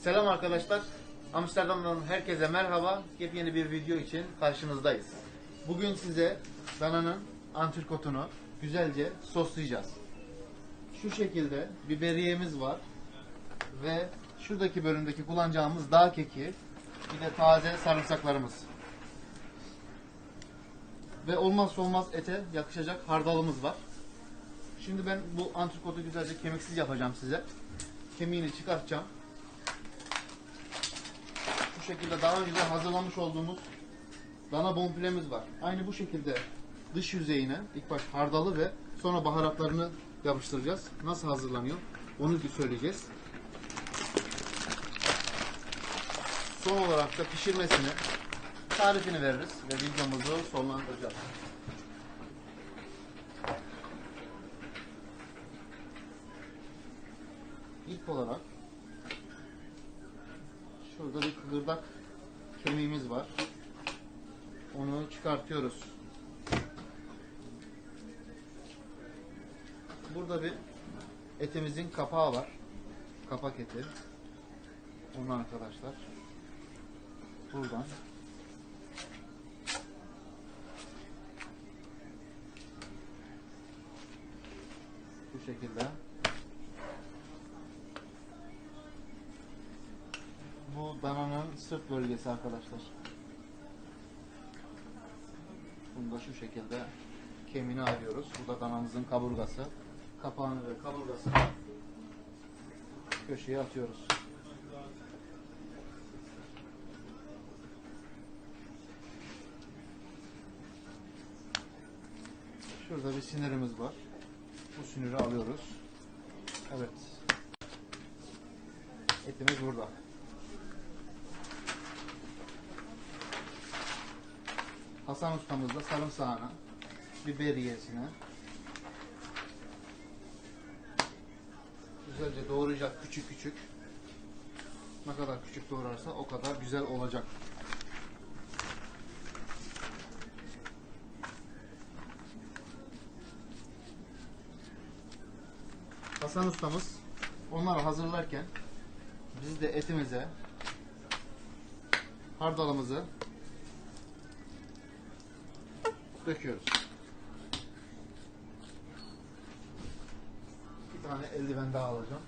Selam arkadaşlar. Amsterdam'dan herkese merhaba. Yepyeni bir video için karşınızdayız. Bugün size dananın antrikotunu güzelce soslayacağız. Şu şekilde biberiyemiz var ve şuradaki bölümdeki kullanacağımız dağ keki bir de taze sarımsaklarımız. Ve olmazsa olmaz ete yakışacak hardalımız var. Şimdi ben bu antrikotu güzelce kemiksiz yapacağım size. Kemiğini çıkartacağım. Bu şekilde daha önce hazırlamış olduğumuz dana bonfilemiz var. Aynı bu şekilde dış yüzeyine ilk baş hardalı ve sonra baharatlarını yapıştıracağız. Nasıl hazırlanıyor onu bir söyleyeceğiz. Son olarak da pişirmesini tarifini veririz ve videomuzu sonlandıracağız. İlk olarak şurada bir kıkırdak kemiğimiz var. Onu çıkartıyoruz. Burada bir etimizin kapağı var. Kapak eti. Onu arkadaşlar buradan bu şekilde Bu dananın sırt bölgesi arkadaşlar. Bunu da şu şekilde kemiğini ayırıyoruz. Bu da danamızın kaburgası. Kapağını ve kaburgasını köşeye atıyoruz. Şurada bir sinirimiz var. Bu siniri alıyoruz. Evet. Etimiz burada. Hasan ustamız da sarımsağını, biberiyesini güzelce doğrayacak küçük küçük. Ne kadar küçük doğrarsa o kadar güzel olacak. Hasan ustamız onları hazırlarken biz de etimize hardalımızı döküyoruz. Bir tane eldiven daha alacağım.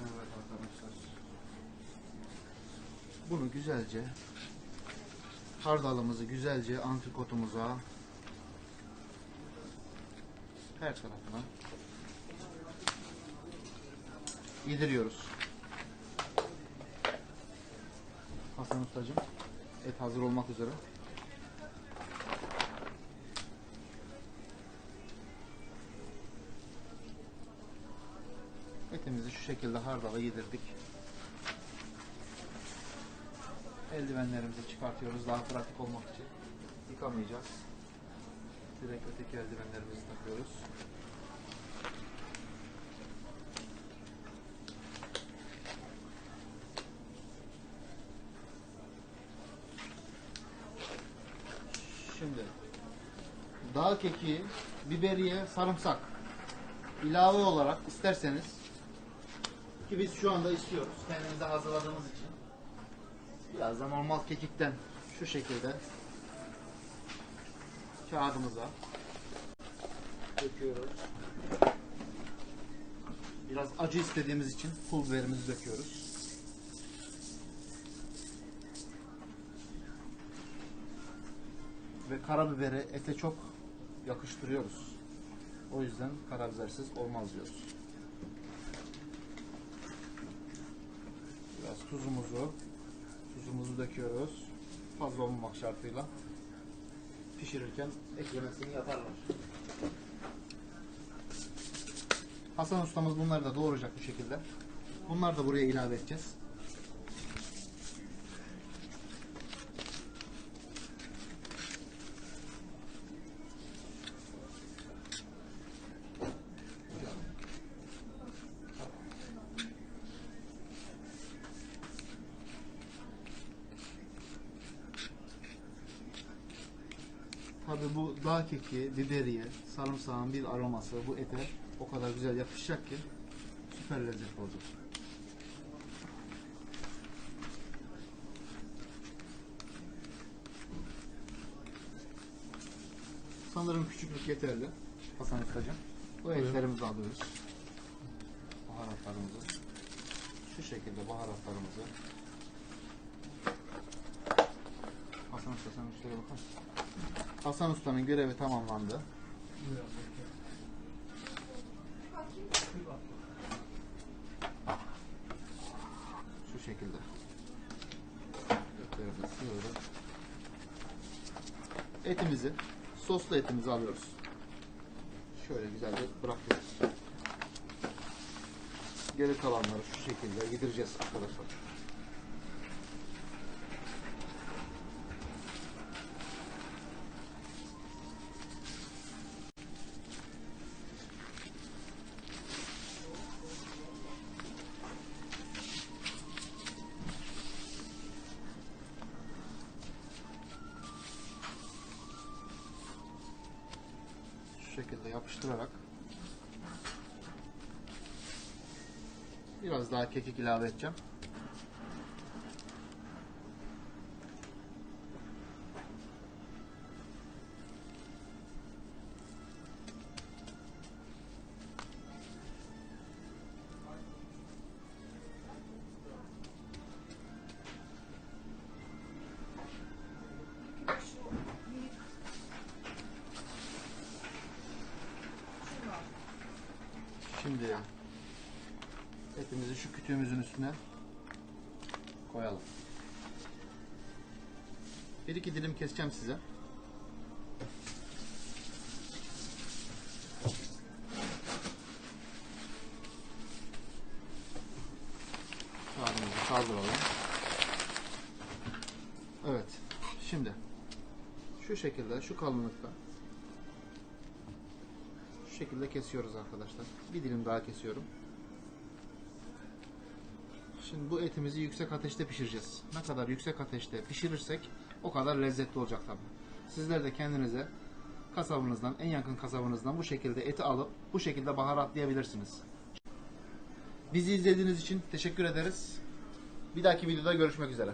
Evet arkadaşlar. Bunu güzelce hardalımızı güzelce antrikotumuza her tarafına yediriyoruz. Hasan Ustacığım. Et hazır olmak üzere. Etimizi şu şekilde hardala yedirdik. Eldivenlerimizi çıkartıyoruz daha pratik olmak için. Yıkamayacağız. Direkt öteki eldivenlerimizi takıyoruz. Şimdi dağ keki, biberiye, sarımsak ilave olarak isterseniz ki biz şu anda istiyoruz kendimize hazırladığımız için biraz da normal kekikten şu şekilde kağıdımıza döküyoruz. Biraz acı istediğimiz için pul biberimizi döküyoruz. ve karabiberi ete çok yakıştırıyoruz. O yüzden karabibersiz olmaz diyoruz. Biraz tuzumuzu tuzumuzu döküyoruz. Fazla olmamak şartıyla pişirirken eklemesini yaparlar. Hasan ustamız bunları da doğrayacak bu şekilde. Bunları da buraya ilave edeceğiz. Tabi bu dağ keki, biberiye, sarımsağın bir aroması bu ete o kadar güzel yapışacak ki süper lezzetli olacak. Sanırım küçüklük yeterli. Hasan Ustacığım. Bu etlerimizi alıyoruz. Baharatlarımızı. Şu şekilde baharatlarımızı. Hasan Usta sen şuraya bakar mısın? Hasan Usta'nın görevi tamamlandı. Şu şekilde. Etimizi, soslu etimizi alıyoruz. Şöyle güzelce bırakıyoruz. Geri kalanları şu şekilde yedireceğiz arkadaşlar. Yapıştırarak biraz daha kekik ilave edeceğim. Şimdi etimizi şu kütüğümüzün üstüne koyalım. Bir iki dilim keseceğim size. Kağıdımızı kaldıralım. Evet. Şimdi şu şekilde, şu kalınlıkta şekilde kesiyoruz arkadaşlar. Bir dilim daha kesiyorum. Şimdi bu etimizi yüksek ateşte pişireceğiz. Ne kadar yüksek ateşte pişirirsek o kadar lezzetli olacak tabii. Sizler de kendinize kasabınızdan, en yakın kasabınızdan bu şekilde eti alıp bu şekilde baharatlayabilirsiniz. Bizi izlediğiniz için teşekkür ederiz. Bir dahaki videoda görüşmek üzere.